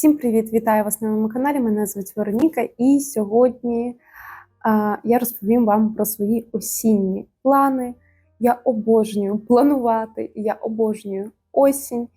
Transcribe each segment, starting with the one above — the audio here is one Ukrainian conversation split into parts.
Всім привіт! Вітаю вас на моєму каналі. Мене звуть Вероніка, і сьогодні е, я розповім вам про свої осінні плани. Я обожнюю планувати, я обожнюю осінь,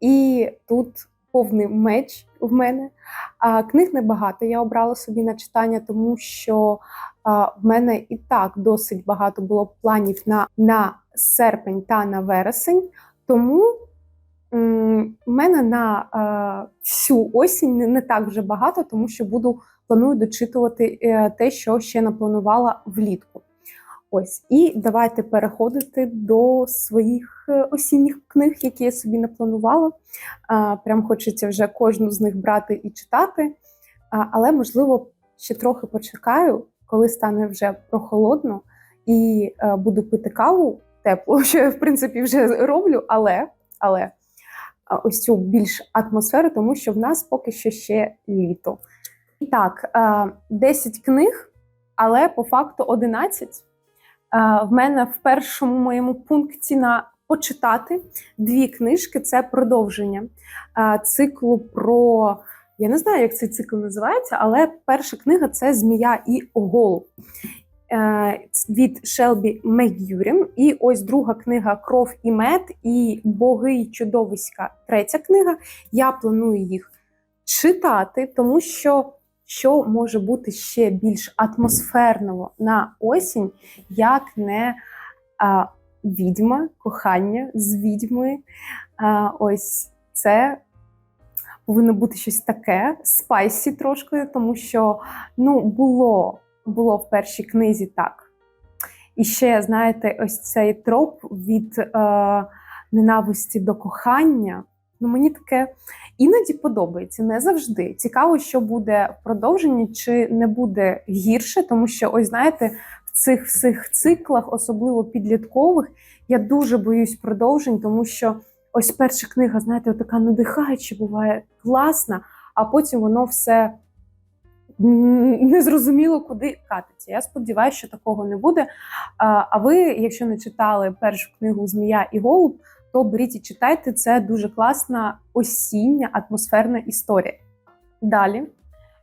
і тут повний меч в мене. А книг небагато. Я обрала собі на читання, тому що а, в мене і так досить багато було планів на, на серпень та на вересень. Тому в мене на е, всю осінь не, так вже багато, тому що буду планую дочитувати е, те, що ще напланувала влітку. Ось, і давайте переходити до своїх е, осінніх книг, які я собі напланувала. Прям хочеться вже кожну з них брати і читати. Але, можливо, ще трохи почекаю, коли стане вже прохолодно, і буду пити каву теплу, що я в принципі вже роблю, але, але ось цю більш атмосферу, тому що в нас поки що ще літо. І так, е, 10 книг, але по факту 11. Е, В мене в першому моєму пункті на почитати дві книжки це продовження е, циклу про. Я не знаю, як цей цикл називається, але перша книга це Змія і е, від Шелбі Мегюрін. І ось друга книга Кров і мед і Боги й чудовиська. Третя книга. Я планую їх читати, тому що що може бути ще більш атмосферного на осінь, як не а, відьма, кохання з відьми. А, ось це повинно бути щось таке, спайсі трошки, тому що ну, було, було в першій книзі так. І ще, знаєте, ось цей троп від е, ненависті до кохання. Ну, мені таке іноді подобається, не завжди. Цікаво, що буде в продовженні, чи не буде гірше, тому що, ось знаєте, в цих всіх циклах, особливо підліткових, я дуже боюсь продовжень, тому що ось перша книга, знаєте, така надихаюча, буває класна, а потім воно все незрозуміло куди катиться. Я сподіваюся, що такого не буде. А ви, якщо не читали першу книгу Змія і Голуб, то беріть і читайте. Це дуже класна осіння атмосферна історія. Далі,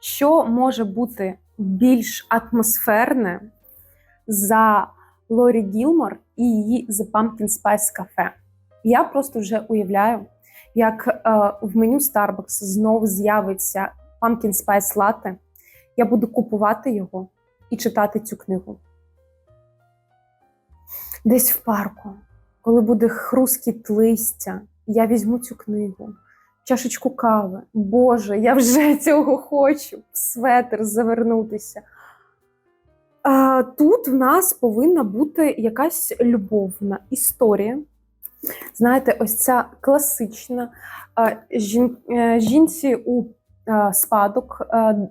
що може бути більш атмосферне за Лорі Гілмор і її The Pumpkin Spice Cafe? Я просто вже уявляю, як е, в меню Starbucks знову з'явиться Pumpkin Spice Latte. Я буду купувати його і читати цю книгу. Десь в парку коли буде хрускіт листя, я візьму цю книгу, чашечку кави. Боже, я вже цього хочу, в светр завернутися. А, Тут в нас повинна бути якась любовна історія. Знаєте, ось ця класична жін, е, жінці у спадок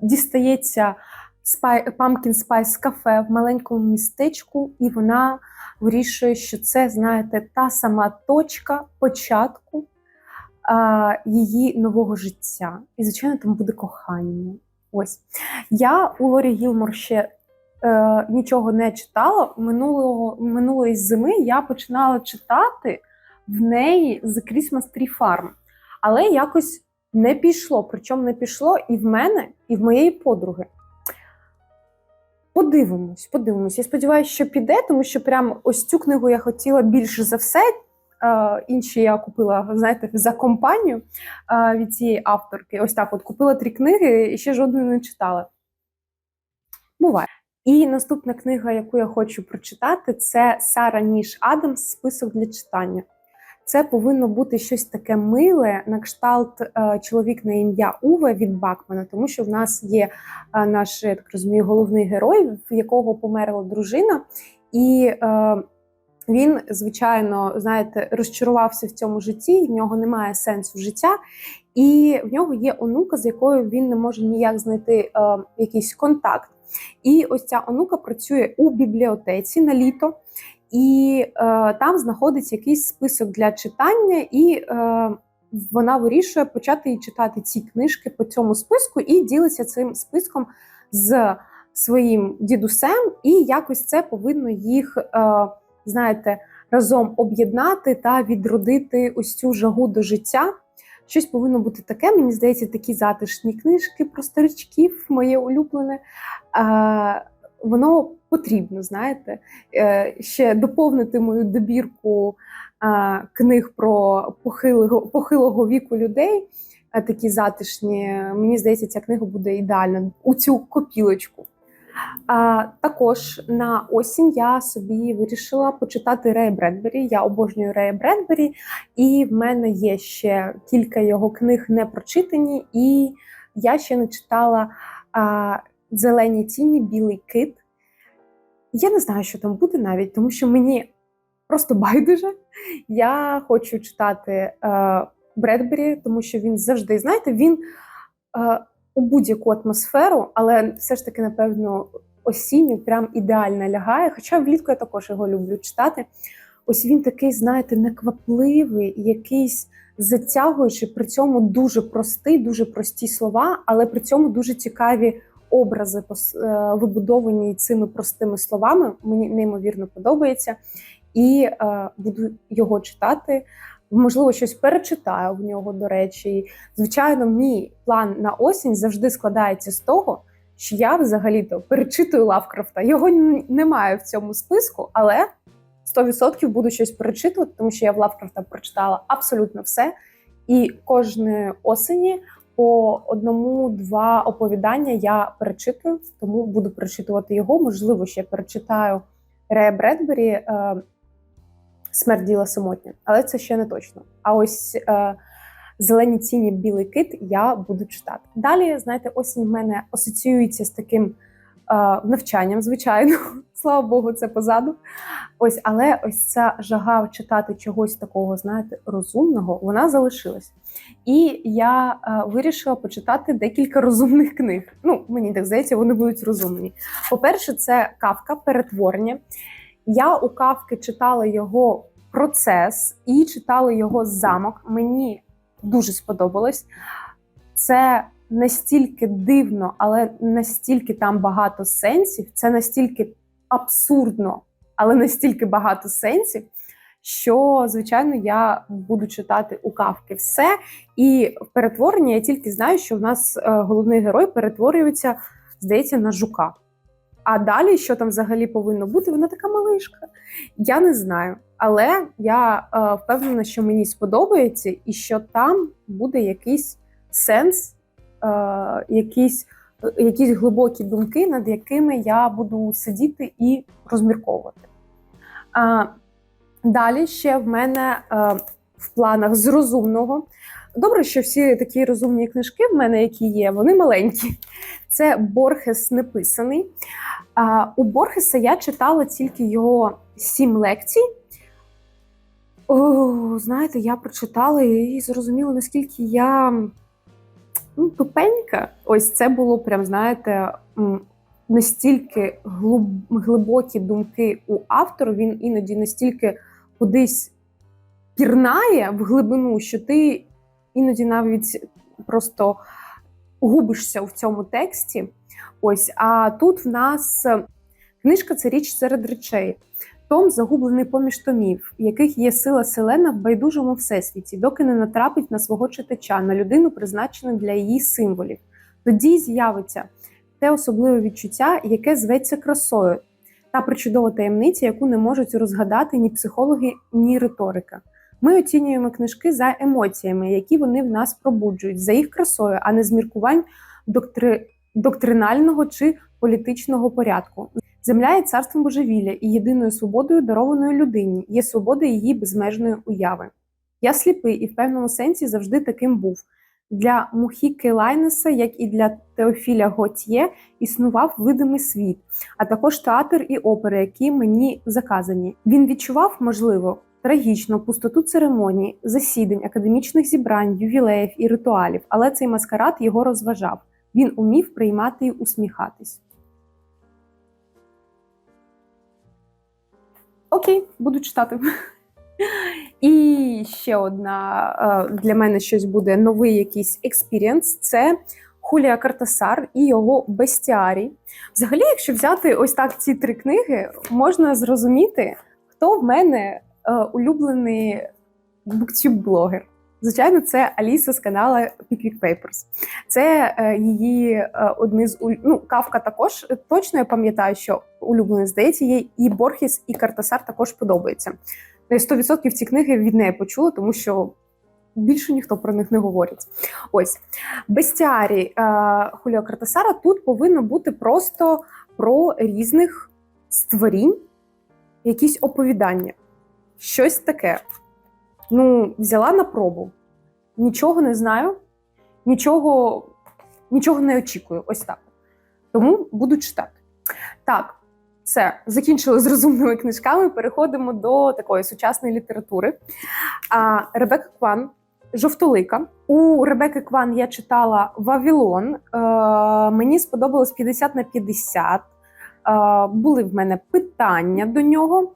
дістається Pumpkin Spice кафе в маленькому містечку, і вона вирішує, що це, знаєте, та сама точка початку її нового життя. І, звичайно, там буде кохання. Ось. Я у Лорі Гілмор ще е, нічого не читала. Минулого, Минулої зими я починала читати в неї The Christmas Tree Farm. Але якось не пішло. Причому не пішло і в мене, і в моєї подруги. Подивимось, подивимось. Я сподіваюся, що піде, тому що прям ось цю книгу я хотіла більше за все. Інші я купила, знаєте, за компанію від цієї авторки. Ось так: от купила три книги і ще жодної не читала. Буває. І наступна книга, яку я хочу прочитати, це Сара Ніш Адамс Список для читання. Це повинно бути щось таке миле, на кшталт е, чоловік на ім'я Уве від Бакмана, тому що в нас є е, наш я так розумію, головний герой, в якого померла дружина, і е, він, звичайно, знаєте, розчарувався в цьому житті, в нього немає сенсу життя, і в нього є онука, з якою він не може ніяк знайти е, якийсь контакт. І ось ця онука працює у бібліотеці на літо. І е, там знаходиться якийсь список для читання, і е, вона вирішує почати читати ці книжки по цьому списку і ділиться цим списком з своїм дідусем, і якось це повинно їх, е, знаєте, разом об'єднати та відродити ось цю жагу до життя. Щось повинно бути таке. Мені здається, такі затишні книжки про старичків, моє улюблене. А, воно потрібно, знаєте, е, ще доповнити мою добірку книг про похилого, похилого віку людей, такі затишні. Мені здається, ця книга буде ідеальна у цю копілочку. А, також на осінь я собі вирішила почитати Рея Бредбері. Я обожнюю Рея Бредбері, і в мене є ще кілька його книг не прочитані, і я ще не читала а, Зелені тіні, Білий кит. Я не знаю, що там буде навіть, тому що мені просто байдуже. Я хочу читати е, Бредбері, тому що він завжди, знаєте, він е, у будь-яку атмосферу, але все ж таки, напевно, осінню прям ідеально лягає. Хоча влітку я також його люблю читати. Ось він такий, знаєте, неквапливий, якийсь затягуючий, при цьому дуже простий, дуже прості слова, але при цьому дуже цікаві образи е, вибудовані цими простими словами. Мені неймовірно подобається. І е, буду його читати. Можливо, щось перечитаю в нього, до речі. Звичайно, мій план на осінь завжди складається з того, що я взагалі-то перечитую Лавкрафта. Його немає в цьому списку, але 100% буду щось перечитувати, тому що я в Лавкрафта прочитала абсолютно все. І кожної осені по одному-два оповідання я перечитую, тому буду перечитувати його. Можливо, ще перечитаю Рея Бредбері е, Смерть діла самотня, але це ще не точно. А ось е, зелені тіні, білий кит я буду читати. Далі, знаєте, осінь в мене асоціюється з таким навчанням, звичайно. Слава Богу, це позаду. Ось, але ось ця жага читати чогось такого, знаєте, розумного, вона залишилась. І я е, вирішила почитати декілька розумних книг. Ну, мені так здається, вони будуть розумні. По-перше, це Кавка перетворення. Я у Кавки читала його процес і читала його замок. Мені дуже сподобалось. Це настільки дивно, але настільки там багато сенсів, це настільки абсурдно, але настільки багато сенсів, що, звичайно, я буду читати у Кавки все. І в перетворенні я тільки знаю, що в нас е, головний герой перетворюється, здається, на жука. А далі, що там взагалі повинно бути, вона така малишка. Я не знаю. Але я е, впевнена, що мені сподобається, і що там буде якийсь сенс, якісь, е, якісь глибокі думки, над якими я буду сидіти і розмірковувати. Далі ще в мене е, в планах з розумного. Добре, що всі такі розумні книжки в мене, які є, вони маленькі. Це Борхес неписаний. У Борхеса я читала тільки його сім лекцій. О, знаєте, я прочитала і зрозуміла, наскільки я ну, тупенька. Ось це було прям, знаєте, настільки глиб- глибокі думки у автора. Він іноді настільки кудись пірнає в глибину, що ти іноді навіть просто губишся в цьому тексті. Ось, а тут в нас е, книжка це річ серед речей. Том загублений поміж томів, яких є сила селена в байдужому всесвіті, доки не натрапить на свого читача, на людину, призначену для її символів. Тоді з'явиться те особливе відчуття, яке зветься красою, та причудова таємниця, яку не можуть розгадати ні психологи, ні риторика. Ми оцінюємо книжки за емоціями, які вони в нас пробуджують, за їх красою, а не з міркувань доктри... доктринального чи політичного порядку. Земля є царством божевілля і єдиною свободою, дарованою людині, є свобода її безмежної уяви. Я сліпий і в певному сенсі завжди таким був. Для Мухіки Лайнеса, як і для Теофіля Готьє, існував видимий світ, а також театр і опери, які мені заказані. Він відчував, можливо, трагічно пустоту церемоній, засідань, академічних зібрань, ювілеїв і ритуалів, але цей маскарад його розважав. Він умів приймати і усміхатись. Окей, буду читати. І ще одна е, для мене щось буде новий якийсь експірієнс. Це Хулія Картасар і його бестіарій. Взагалі, якщо взяти ось так ці три книги, можна зрозуміти, хто в мене е, улюблений буктюб-блогер. Звичайно, це Аліса з каналу Pickwick Papers. Це е, її е, одні з ну, Кавка також е, точно я пам'ятаю, що улюблений здається, їй і Борхіс, і Картасар також подобається. Ну, Я 100% ці книги від неї почула, тому що більше ніхто про них не говорить. Ось бестіарі е, Хуліо Картасара тут повинно бути просто про різних створінь, якісь оповідання. Щось таке. Ну, взяла на пробу. Нічого не знаю, нічого, нічого не очікую. Ось так. Тому буду читати. Так, все, закінчили з розумними книжками. Переходимо до такої сучасної літератури. А, Ребека Кван, жовтолика. У Ребекки Кван я читала Вавілон. Е, мені сподобалось 50 на 50. Були в мене питання до нього.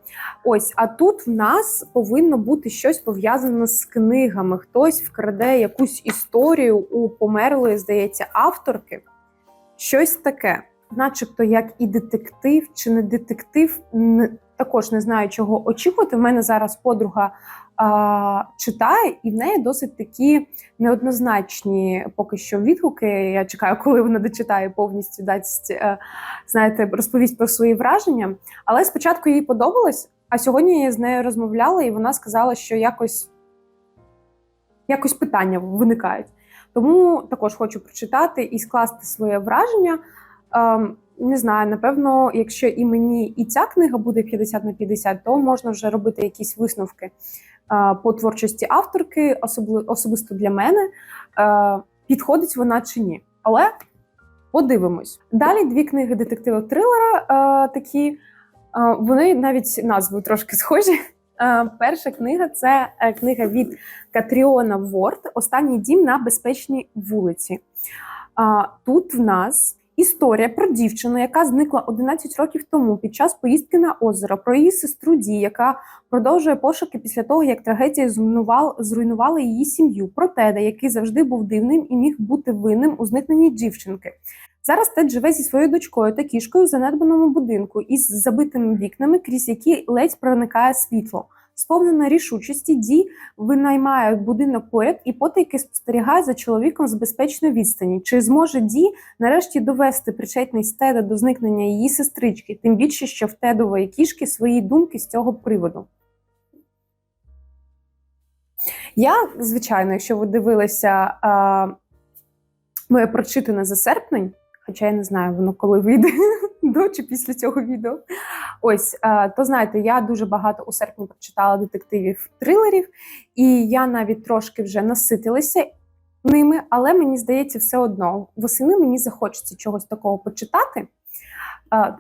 Ось, а тут в нас повинно бути щось пов'язане з книгами. Хтось вкраде якусь історію у померлої, здається, авторки. Щось таке, начебто, як і детектив чи не детектив. Також не знаю, чого очікувати. В мене зараз подруга читає, і в неї досить такі неоднозначні поки що відгуки. Я чекаю, коли вона дочитає повністю дасть, е, знаєте, розповість про свої враження. Але спочатку їй подобалось, а сьогодні я з нею розмовляла, і вона сказала, що якось, якось питання виникають. Тому також хочу прочитати і скласти своє враження. Ем, не знаю, напевно, якщо і мені і ця книга буде 50 на 50, то можна вже робити якісь висновки по творчості авторки, особли, особисто для мене, е, підходить вона чи ні. Але подивимось. Далі дві книги детектива трилера е, такі. Е, Вони навіть назвою трошки схожі. Е, Перша книга це е, книга від Катріона Ворд Останній дім на безпечній вулиці. Тут в нас історія про дівчину, яка зникла 11 років тому під час поїздки на озеро, про її сестру Ді, яка продовжує пошуки після того, як трагедія зруйнувала, її сім'ю, про Теда, який завжди був дивним і міг бути винним у зникненні дівчинки. Зараз Тед живе зі своєю дочкою та кішкою в занедбаному будинку із забитими вікнами, крізь які ледь проникає світло. Сповнена рішучості, Ді винаймає будинок поряд і потайки спостерігає за чоловіком з безпечної відстані. Чи зможе Ді нарешті довести причетність Теда до зникнення її сестрички, тим більше, що в Тедової кішки свої думки з цього приводу. Я, звичайно, якщо ви дивилися а, моє прочитане за серпень, хоча я не знаю, воно коли вийде до чи після цього відео. Ось, то знаєте, я дуже багато у серпні прочитала детективів трилерів, і я навіть трошки вже наситилася ними, але мені здається, все одно восени мені захочеться чогось такого почитати.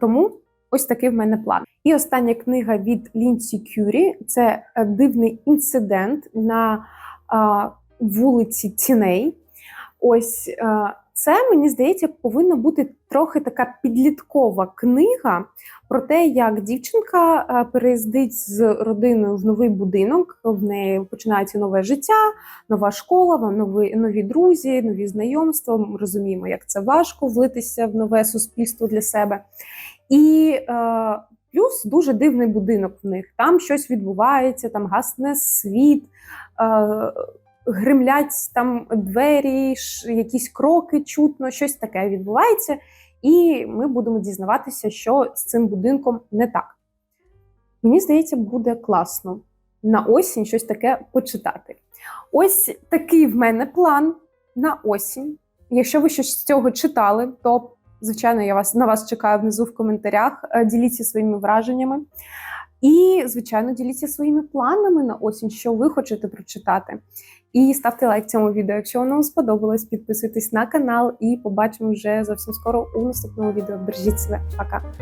Тому ось такий в мене план. І остання книга від Лінсі Кюрі це е, дивний інцидент на вулиці Тіней. Ось е, це, мені здається, повинна бути трохи така підліткова книга про те, як дівчинка е, переїздить з родиною в новий будинок. В неї починається нове життя, нова школа, нові, нові друзі, нові знайомства. Ми розуміємо, як це важко влитися в нове суспільство для себе. І е, плюс дуже дивний будинок в них. Там щось відбувається, там гасне світ, е, гримлять там двері, якісь кроки чутно, щось таке відбувається. І ми будемо дізнаватися, що з цим будинком не так. Мені здається, буде класно на осінь щось таке почитати. Ось такий в мене план на осінь. Якщо ви щось з цього читали, то звичайно я вас на вас чекаю внизу в коментарях. Е, Діліться своїми враженнями. І, звичайно, діліться своїми планами на осінь, що ви хочете прочитати. І ставте лайк цьому відео, якщо воно вам сподобалось. Підписуйтесь на канал і побачимо вже зовсім скоро у наступному відео. Бережіть себе, пока!